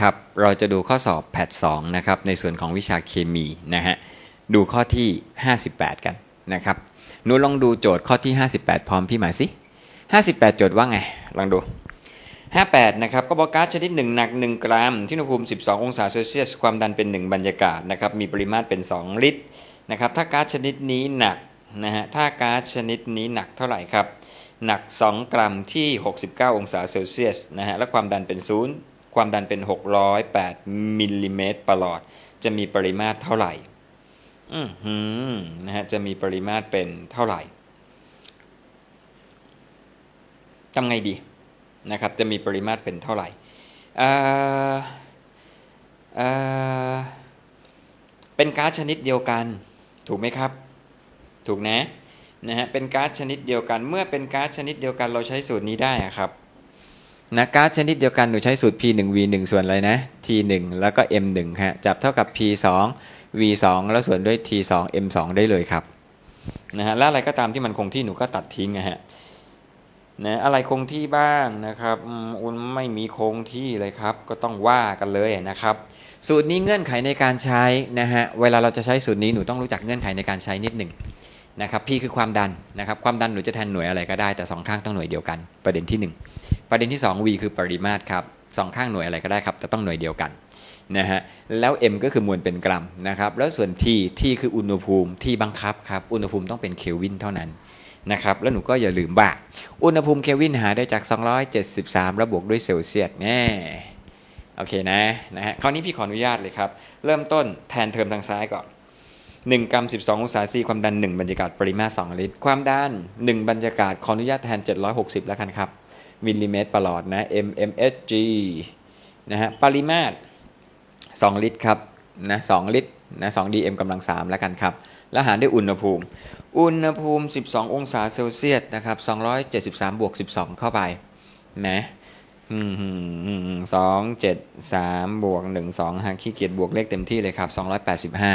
ครับ เราจะดูข้อสอบแพทสองนะครับ ในส่วนของวิชาเคมีนะฮะ ดูข้อที่ 58 กันนะครับหนูลองดูโจทย์ข้อที่ 58 พร้อมพี่หมายสิ 58 โจทย์ว่าไง ลองดู 58 นะครับ ก็บอกก๊าซชนิดหนึ่งหนัก 1 กรัม ที่อุณหภูมิ 12 องศาเซลเซียส ความดันเป็น 1 บรรยากาศนะครับ มีปริมาตรเป็น 2 ลิตรนะครับ ถ้าก๊าซชนิดนี้หนักนะฮะ ถ้าก๊าซชนิดนี้หนักเท่าไหร่ครับ หนัก 2 กรัมที่ 69 องศาเซลเซียสนะฮะ และความดันเป็นศูนย์ ความดันเป็น 608มิลลิเมตรประหลอด จะมีปริมาตรเท่าไหร่ อือหือนะฮะจะมีปริมาตรเป็นเท่าไหร่ทำไงดีนะครับ จะมีปริมาตรเป็นเท่าไหร่อ่าอ่าเป็นก๊าซชนิดเดียวกัน ถูกไหมครับ ถูกนะนะฮะเป็นก๊าซชนิดเดียวกัน เมื่อเป็นก๊าซชนิดเดียวกันเราใช้สูตรนี้ได้ครับ นะก๊าซชนิดเดียวกันหนูใช้สูตร P1 V1 ส่วนอะไรนะ T1 แล้วก็ M1 ฮะจับเท่ากับ P2 V2 แล้วส่วนด้วย T2 M2 ได้เลยครับนะฮะแล้วอะไรก็ตามที่มันคงที่หนูก็ตัดทิ้งนะฮะนะอะไรคงที่บ้างนะครับอุนไม่มีคงที่เลยครับ ก็ต้องว่ากันเลยนะครับ สูตรนี้เงื่อนไขในการใช้นะฮะเวลาเราจะใช้สูตรนี้หนูต้องรู้จักเงื่อนไขในการใช้นิดหนึ่งนะครับ P คือความดันนะครับ ความดันหนูจะแทนหน่วยอะไรก็ได้แต่สองข้างต้องหน่วยเดียวกัน ประเด็นที่1 ประเด็นที่ 2 V คือปริมาตรครับสองข้างหน่วยอะไรก็ได้ครับ แต่ต้องหน่วยเดียวกันนะฮะแล้ว M ก็คือมวลเป็นกรัมนะครับ แล้วส่วน T T คืออุณหภูมิที่บังคับครับ อุณหภูมิต้องเป็นเคลวินเท่านั้นนะครับ แล้วหนูก็อย่าลืมว่า อุณหภูมิเคลวินหาได้จาก 273 ระบวกด้วยเซลเซียสแน่โอเคนะนะฮะคราวนี้พี่ขออนุญาตเลยครับ เริ่มต้นแทนเทอมทางซ้ายก่อน 1 กรัม 12 องศาซีความดัน 1 บรรยากาศปริมาตร 2 ลิตร ความดัน 1 บรรยากาศขออนุญาตแทน 760 แล้วกันครับ มิลลิเมตรประหลอดนะ mmHg นะฮะปริมาตร 2 ลิตรครับนะ2ลิตรนะ2 dm กำลัง 3 แล้วกันครับ แล้วหารด้วยอุณหภูมิ อุณหภูมิ 12 องศาเซลเซียสนะครับ273บวก12 เข้าไปนะสองเจ็ดสามบวกหนึ่งสองหาขี้เกียจบวกเลขเต็มที่เลยครับสองร้อยแปดสิบห้า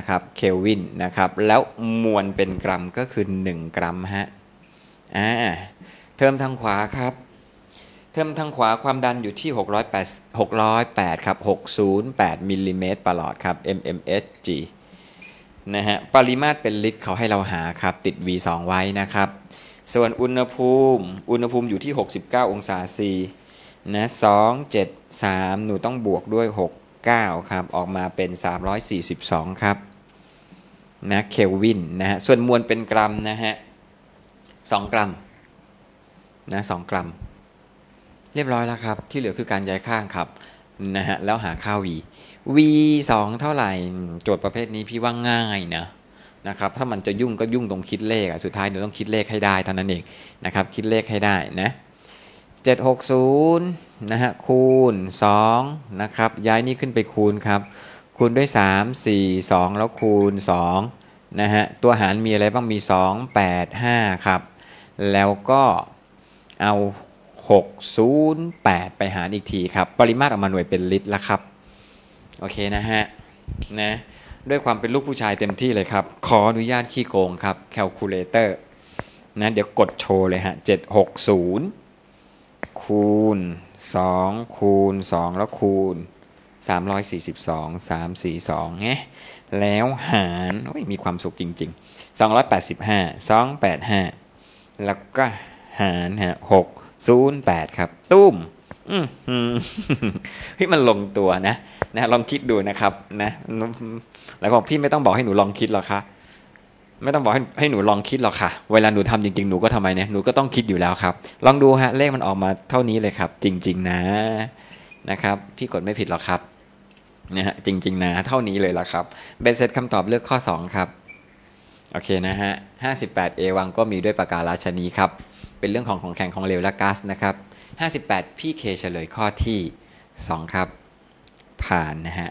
285ครับ เคลวินนะครับ แล้วมวลเป็นกรัมก็คือ1กรัมฮะ อ่าเทอมทางขวาครับ เทอมทางขวาความดันอยู่ที่ 608 608ครับ608มิลลิเมตรประหลอดครับ mmHg นะฮะปริมาตรเป็นลิตรเขาให้เราหาครับ ติด V2 ไว้นะครับ ส่วนอุณหภูมิ อุณหภูมิอยู่ที่ 69 องศา C นะ273 หนูต้องบวกด้วย 6 9 ครับ ออกมาเป็น 342 ครับ นะ เคลวิน นะฮะ ส่วนมวลเป็นกรัมนะฮะ 2 กรัมนะ2กรัม เรียบร้อยแล้วครับ ที่เหลือคือการย้ายข้างครับนะฮะแล้วหาค่า v v 2เท่าไหร่โจทย์ประเภทนี้พี่ว่าง่ายนะนะครับถ้ามันจะยุ่งก็ยุ่งตรงคิดเลขอะสุดท้ายหนูต้องคิดเลขให้ได้เท่านั้นเองนะครับคิดเลขให้ได้นะ760นะฮะคูณ2นะครับย้ายนี่ขึ้นไปคูณครับคูณด้วย 3 4 2 แล้วคูณ 2 นะฮะตัวหารมีอะไรบ้างมี 2 8 5 ครับ แล้วก็เอา 608 ไปหารอีกทีครับ ปริมาตรออกมาหน่วยเป็นลิตรแล้วครับ โอเคนะฮะนะด้วยความเป็นลูกผู้ชายเต็มที่เลยครับ ขออนุญาตขี้โกงครับแคลคูลเลเตอร์นะเดี๋ยวกดโชว์เลยฮะ 760 คูณ 2 คูณ 2 แล้วคูณ 342 342ไงแล้วหารมีความสุขจริง ๆ 285 285 แล้วก็หารฮะ6 0 8 ครับ ตุ้มอืมพี่มันลงตัวนะนะลองคิดดูนะครับนะแล้วบอกพี่ไม่ต้องบอกให้หนูลองคิดหรอกคะไม่ต้องบอกให้ให้หนูลองคิดหรอกค่ะ เวลาหนูทำจริง ๆ หนูก็ทำไมเนี่ยหนูก็ต้องคิดอยู่แล้วครับ ลองดูฮะเลขมันออกมาเท่านี้เลยครับ จริง ๆ นะ นะครับ พี่กดไม่ผิดหรอกครับนะฮะจริง ๆ นะ เท่านี้เลยละครับเบสเซตคำตอบเลือกข้อ 2 ครับ โอเคนะฮะ 58เอวังก็มีด้วยประการาชนีครับ เป็นเรื่องของของแข็งของเหลวและก๊าซนะครับ 58 พี่เคเฉลยข้อที่ 2 ครับ ผ่านนะฮะ